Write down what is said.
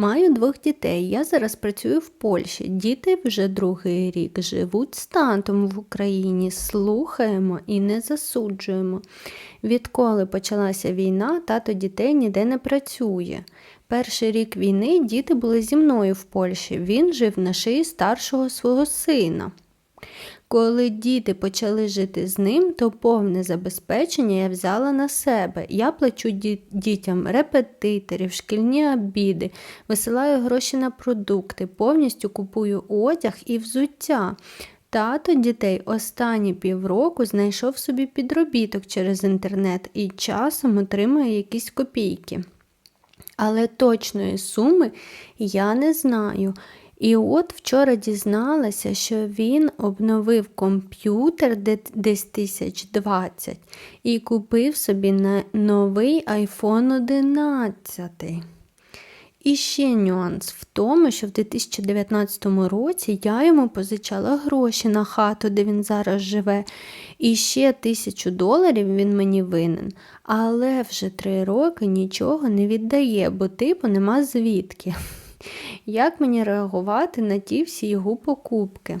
Маю двох дітей. Я зараз працюю в Польщі. Діти вже другий рік живуть з в Україні. Слухаємо і не засуджуємо. Відколи почалася війна, тато дітей ніде не працює. Перший рік війни діти були зі мною в Польщі. Він жив на шиї старшого свого сина. Коли діти почали жити з ним, то повне забезпечення я взяла на себе. Я плачу дітям репетиторів, шкільні обіди, висилаю гроші на продукти, повністю купую одяг і взуття. Тато дітей останні півроку знайшов собі підробіток через інтернет і часом отримує якісь копійки. Але точної суми я не знаю. І от вчора дізналася, що він обновив комп'ютер десь тисяч двадцять і купив собі новий iPhone 11. І ще нюанс в тому, що в 2019 році я йому позичала гроші на хату, де він зараз живе, і ще тисячу доларів він мені винен. Але вже три роки нічого не віддає, бо типу нема звідки. Як мені реагувати на ті всі його покупки?